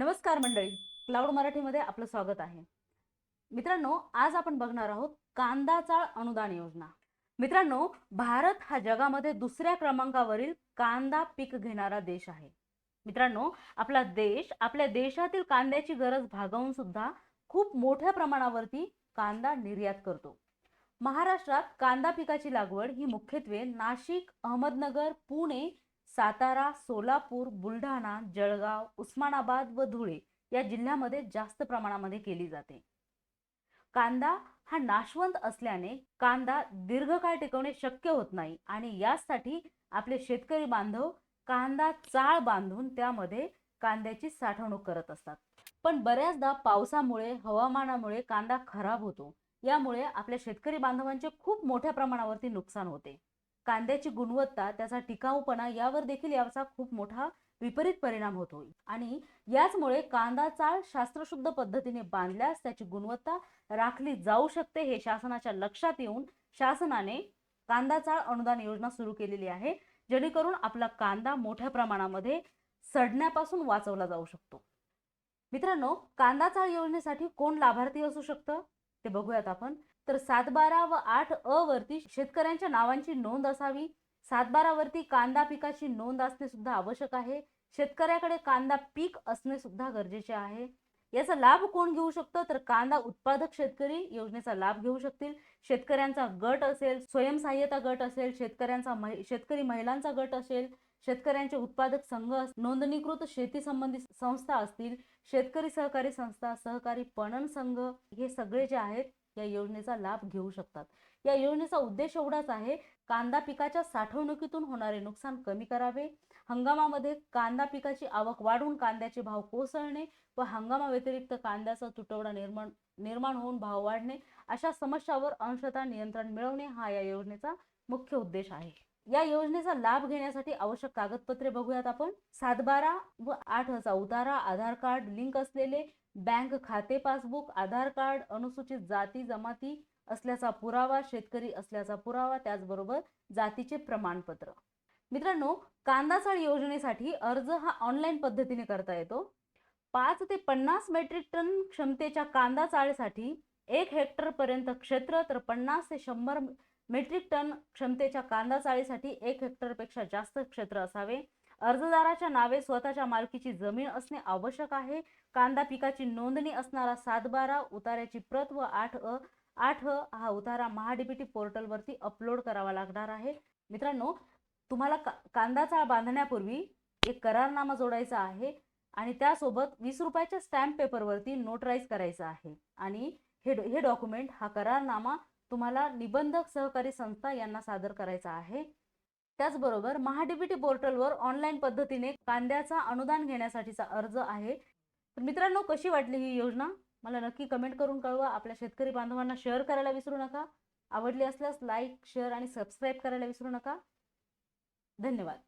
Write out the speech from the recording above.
नमस्कार मंडळी. क्लाउड मराठीमध्ये आपलं स्वागत आहे. मित्रांनो आज आपण बघणार आहोत कांदा चाळ अनुदान योजना. मित्रांनो भारत हा जगामध्ये दुसऱ्या क्रमांकावरील कांदा पीक घेणारा देश आहे. मित्रांनो आपला देश आपल्या देशातील कांद्याची गरज भागवून सुद्धा खूप मोठ्या प्रमाणावरती कांदा निर्यात करतो. महाराष्ट्रात कांदा पिकाची लागवड ही मुख्यत्वे नाशिक अहमदनगर पुणे सातारा सोलापूर बुलढाणा जळगाव उस्मानाबाद व धुळे या जिल्ह्यामध्ये जास्त प्रमाणामध्ये केली जाते. कांदा हा नाशवंत असल्याने कांदा दीर्घकाळ टिकवणे शक्य होत नाही आणि यासाठी आपले शेतकरी बांधव कांदा चाळ बांधून त्यामध्ये कांद्याची साठवणूक करत असतात. पण बऱ्याचदा पावसामुळे हवामानामुळे कांदा खराब होतो. यामुळे आपल्या शेतकरी बांधवांचे खूप मोठ्या प्रमाणावरती नुकसान होते. कांद्याची गुणवत्ता त्याचा टिकाऊपणा यावर देखील याचा खूप मोठा विपरीत परिणाम होतो. आणि याचमुळे कांदा चाळ शास्त्रशुद्ध पद्धतीने बांधल्यास त्याची गुणवत्ता राखली जाऊ शकते हे शासनाच्या लक्षात येऊन शासनाने कांदा चाळ अनुदान योजना सुरू केलेली आहे जेणेकरून आपला कांदा मोठ्या प्रमाणामध्ये सडण्यापासून वाचवला जाऊ शकतो. मित्रांनो कांदा चाळ योजनेसाठी कोण लाभार्थी असू शकतं? ते बघूयात आपण. तर सातबारा व आठ अ वरती शेतकऱ्यांच्या नावांची नोंद असावी. सातबारा वरती कांदा पिकाची नोंद असणे सुद्धा आवश्यक आहे. शेतकऱ्याकडे कांदा पीक असणे सुद्धा गरजेचे आहे. याचा लाभ कोण घेऊ शकतो? तर कांदा उत्पादक शेतकरी योजनेचा लाभ घेऊ शकतील. शेतकऱ्यांचा गट असेल स्वयंसहाय्यता गट असेल शेतकऱ्यांचा शेतकरी महिलांचा गट असेल शेतकऱ्यांचे उत्पादक संघ नोंदणीकृत शेती संबंधित संस्था असतील शेतकरी सहकारी संस्था सहकारी पणन संघ हे सगळे जे आहेत या योजनेचा लाभ घेऊ शकतात. या योजनेचा उद्देश एवढाच आहे कांदा पिकाच्या साठवणुकीतून होणारे नुकसान कमी करावे. हंगामामध्ये कांदा पिकाची आवक वाढवून कांद्याचे भाव कोसळणे व हंगामाव्यतिरिक्त कांद्याचा तुटवडा निर्माण निर्माण होऊन भाव वाढणे अशा समस्यावर अंशतः नियंत्रण मिळवणे हा या योजनेचा मुख्य उद्देश आहे. या योजनेचा लाभ घेण्यासाठी आवश्यक कागदपत्रे बघूयात आपण. सातबारा व आठ चा उतारा आधार कार्ड लिंक असलेले बँक खाते पासबुक आधार कार्ड अनुसूचित जाती जमाती असल्याचा पुरावा शेतकरी असल्याचा पुरावा त्याचबरोबर जातीचे प्रमाणपत्र. मित्रांनो कांदा चाळ योजनेसाठी अर्ज हा ऑनलाईन पद्धतीने करता येतो. पाच ते पन्नास मेट्रिक टन क्षमतेच्या कांदा चाळीसाठी एक हेक्टर पर्यंत क्षेत्र तर पन्नास ते शंभर मेट्रिक टन क्षमतेच्या कांदा चाळीसाठी एक हेक्टरपेक्षा जास्त क्षेत्र असावे. अर्जदाराच्या नावे स्वतःच्या मालकीची जमीन असणे आवश्यक आहे. कांदा पिकाची नोंदणी असणारा सातबारा उतार्याची प्रत व आठ अ आठ हा उतारा महाडीबीटी पोर्टलवरती अपलोड करावा लागणार आहे. मित्रांनो तुम्हाला का कांदा चाळ बांधण्यापूर्वी एक करारनामा जोडायचा आहे आणि त्यासोबत वीस रुपयाच्या स्टॅम्प पेपरवरती नोटराईज करायचं आहे. आणि हे हे डॉक्युमेंट हा करारनामा तुम्हाला निबंधक सहकारी संस्था यांना सादर करायचा आहे. त्याचबरोबर महाडीबीटी पोर्टलवर ऑनलाईन पद्धतीने कांद्याचा अनुदान घेण्यासाठीचा अर्ज आहे. तर मित्रांनो कशी वाटली ही योजना? मला नक्की कमेंट करून कळवा. आपल्या शेतकरी बांधवांना शेअर करायला विसरू नका. आवडली असल्यास लाईक शेअर आणि सबस्क्राईब करायला विसरू नका. धन्यवाद.